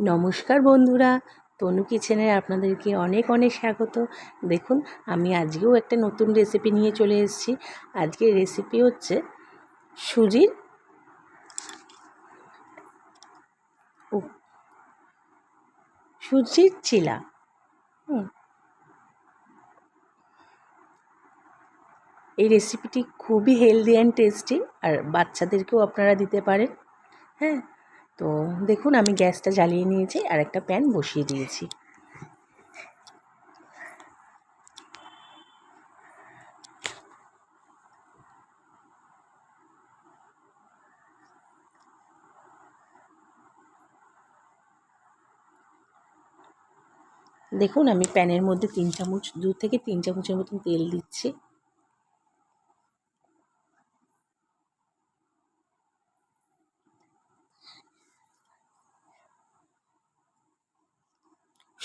নমস্কার বন্ধুরা, তনু কিচেনে আপনাদেরকে অনেক অনেক স্বাগত। দেখুন, আমি আজকেও একটা নতুন রেসিপি নিয়ে চলে এসেছি। আজকের রেসিপি হচ্ছে সুজির সুজির চিলা। এই রেসিপিটি খুবই হেলদি অ্যান্ড টেস্টি আর বাচ্চাদেরকেও আপনারা দিতে পারেন। হ্যাঁ তো দেখুন, আমি গ্যাসটা জ্বালিয়ে নিয়েছি আর একটা প্যান বসিয়ে দিয়েছি। দেখুন, আমি প্যানের মধ্যে তিন চামচ, দু থেকে তিন চামচের মতন তেল দিচ্ছি।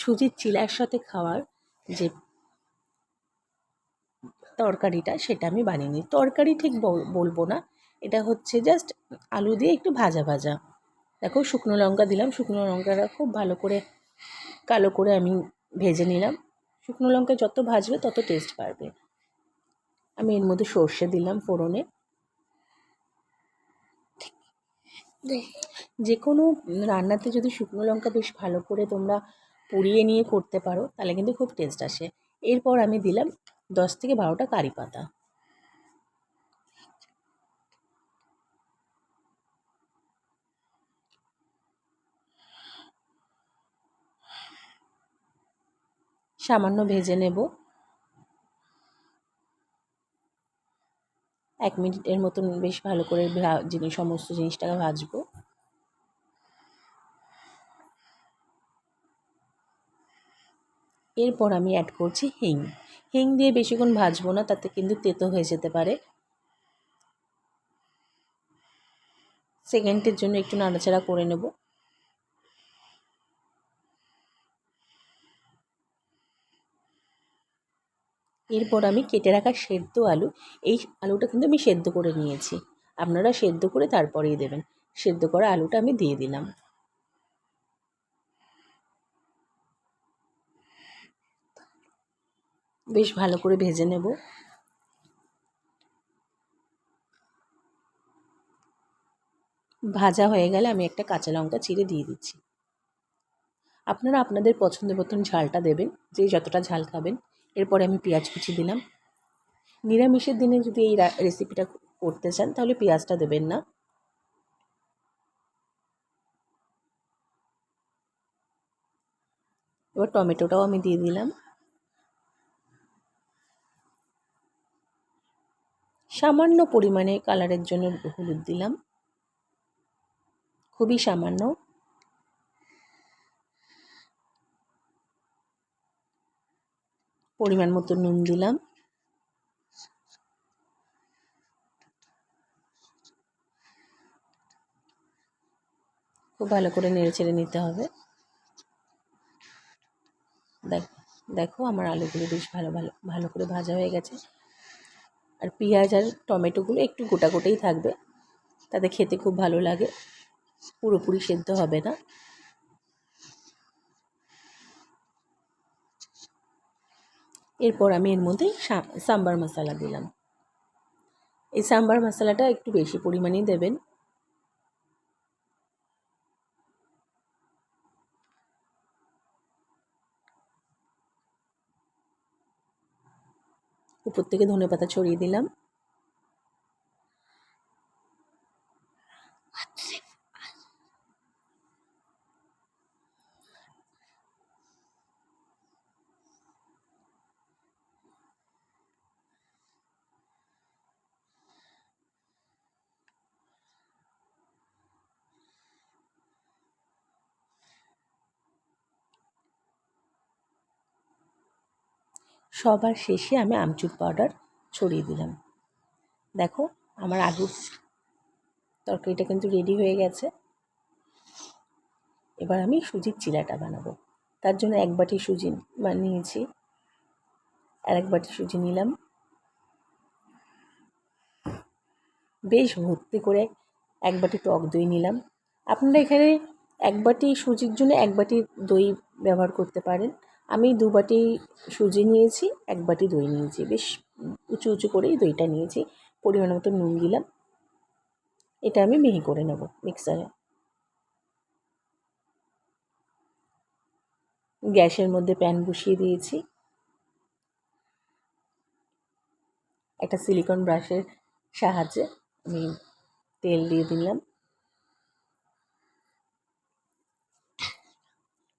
সুজির চিলার সাথে খাওয়ার যে তরকারিটা সেটা আমি বানিয়ে নিই। তরকারি ঠিক বলব না। এটা হচ্ছে জাস্ট আলু দিয়ে একটু ভাজা ভাজা। দেখো শুকনো লঙ্কা দিলাম। শুকনো লঙ্কাটা খুব ভালো করে কালো করে আমি ভেজে নিলাম। শুকনো লঙ্কা যত ভাজবে তত টেস্ট বাড়বে। আমি এর মধ্যে সর্ষে দিলাম ফোড়নে। যে কোনো রান্নাতে যদি শুকনো লঙ্কা বেশ ভালো করে তোমরা পুড়িয়ে নিয়ে করতে পারো, তাহলে কিন্তু খুব টেস্ট আসে। এরপর আমি দিলাম দশ থেকে বারোটা কারি পাতা। সামান্য ভেজে নেব। এক মিনিটের মতন বেশ ভালো করে ভা জিনিস সমস্ত জিনিসটাকে ভাজবো। এরপর আমি অ্যাড করছি হিং হিং দিয়ে বেশিক্ষণ ভাজবো না, তাতে কিন্তু তেতো হয়ে যেতে পারে। সেকেন্ডের জন্য একটু নাড়াচাড়া করে নেব। এরপর আমি কেটে রাখা সেদ্ধ আলু, এই আলুটা কিন্তু আমি সেদ্ধ করে নিয়েছি। আপনারা সেদ্ধ করে তারপরেই দেবেন। সেদ্ধ করা আলুটা আমি দিয়ে দিলাম। বেশ ভালো করে ভেজে নেব। ভাজা হয়ে গেলে আমি একটা কাঁচা লঙ্কা চিড়ে দিয়ে দিচ্ছি। আপনারা আপনাদের পছন্দ মতন ঝালটা দেবেন, যে যতটা ঝাল খাবেন। এরপরে আমি পেঁয়াজ কুচি দিলাম। নিরামিষের দিনে যদি এই রেসিপিটা করতে চান, তাহলে পেঁয়াজটা দেবেন না। এবার টমেটোটাও আমি দিয়ে দিলাম। সামান্য পরিমাণে কালারের জন্য হলুদ দিলাম। খুবই সামান্য। পরিমাণ মতো নুন দিলাম। খুব ভালো করে নেড়ে চেড়ে নিতে হবে। দেখ, দেখো আমার আলুগুলো বেশ ভালো ভালো ভালো করে ভাজা হয়ে গেছে। আর পেঁয়াজ আর টমেটোগুলো একটু গোটা গোটাই থাকবে। তাতে খেতে খুব ভালো লাগে। পুরোপুরি সেদ্ধ হবে না। এরপর আমি এর মধ্যে সাম্বার মশলা দিলাম। এই সাম্বার মশলাটা একটু বেশি পরিমাণেই দেবেন। উপর থেকে ধনে পাতা ছড়িয়ে দিলাম। সবার শেষে আমি আমচুর পাউডার ছড়িয়ে দিলাম। দেখো, আমার আলুর তরকারিটা কিন্তু রেডি হয়ে গেছে। এবার আমি সুজির চিলাটা বানাবো। তার জন্য এক বাটি সুজি বানিয়েছি। আর এক বাটি সুজি নিলাম। বেশ ভর্তি করে এক বাটি টক দই নিলাম। আপনারা এখানে এক বাটি সুজির জন্য এক বাটি দই ব্যবহার করতে পারেন। আমি দু বাটি সুজি নিয়েছি, এক বাটি দই নিয়েছি। বেশ উঁচু উঁচু করেই দইটা নিয়েছি, পরিমাণ মতো নুন দিলাম। এটা আমি মিহি করে নেব মিক্সারে গ্যাসের মধ্যে প্যান বসিয়ে দিয়েছি। একটা সিলিকন ব্রাশের সাহায্যে আমি তেল দিয়ে দিলাম।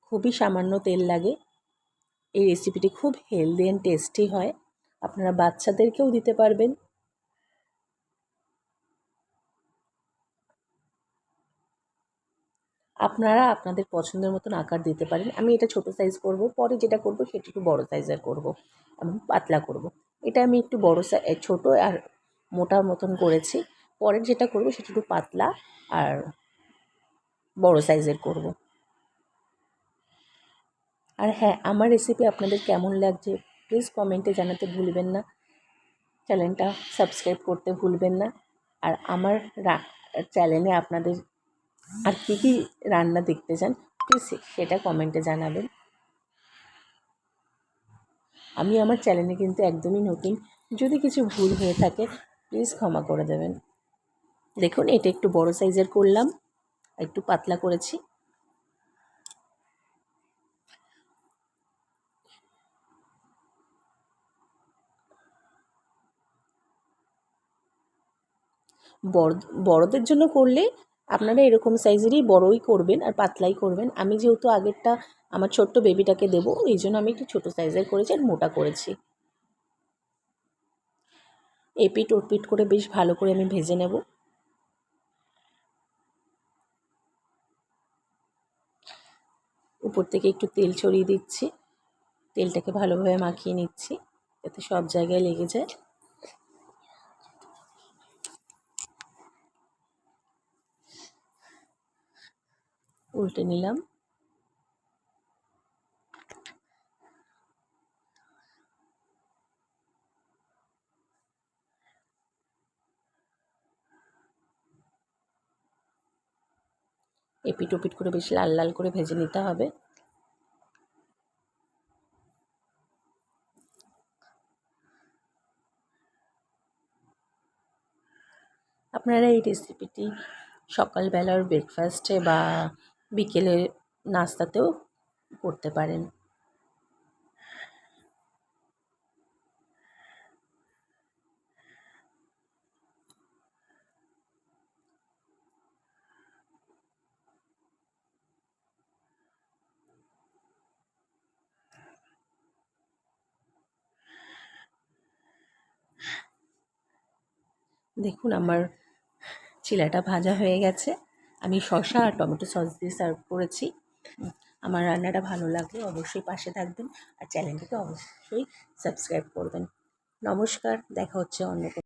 খুবই সামান্য তেল লাগে। এই রেসিপিটি খুব হেলদি অ্যান্ড টেস্টি হয়। আপনারা বাচ্চাদেরকেও দিতে পারবেন। আপনারা আপনাদের পছন্দের মতন আকার দিতে পারেন। আমি এটা ছোট সাইজ করব, পরে যেটা করব সেটা একটু বড় সাইজের করব এবং পাতলা করব। এটা আমি একটু বড় সাইজ ছোটো আর মোটা মতন করেছি। পরের যেটা করব সেটা একটু পাতলা আর বড় সাইজের করব। আর হ্যাঁ আমার রেসিপি আপনাদের কেমন লাগছে প্লিজ কমেন্টে জানাতে ভুলবেন না। চ্যানেলটা সাবস্ক্রাইব করতে ভুলবেন না। আর আমার চ্যানেলে আপনাদের আর কী কী রান্না দেখতে চান প্লিজ সেটা কমেন্টে জানাবেন। আমি আমার চ্যানেলে কিন্তু একদমই নতুন। যদি কিছু ভুল হয়ে থাকে প্লিজ ক্ষমা করে দেবেন। দেখুন, এটা একটু বড় সাইজের করলাম, একটু পাতলা করেছি। বড়, বড়দের জন্য করলে আপনারা এরকম সাইজেরই বড়ই করবেন আর পাতলাই করবেন। আমি যেহেতু আগেরটা আমার ছোট্ট বেবিটাকে দেবো, এই জন্য আমি একটু ছোটো সাইজের করেছি আর মোটা করেছি। এপিট ওপিট করে বেশ ভালো করে আমি ভেজে নেব। উপর থেকে একটু তেল ছড়িয়ে দিচ্ছি। তেলটাকে ভালোভাবে মাখিয়ে নিচ্ছি, যাতে সব জায়গায় লেগে যায়। উল্টে নিলাম। এপিট ওপিট করে বেশ লাল লাল করে ভেজে নিতে হবে। আপনারা এই রেসিপিটি সকালবেলার ব্রেকফাস্টে বা বিকেলে নাস্তাতেও করতে পারেন। দেখুন আমার চিলাটা ভাজা হয়ে গেছে। আমি শসা আর টমেটো সস দিয়ে সার্ভ করেছি। আমার রান্নাটা ভালো লাগলে অবশ্যই পাশে থাকবেন। আর চ্যানেলটিকে অবশ্যই সাবস্ক্রাইব করবেন। নমস্কার, দেখা হচ্ছে অন্য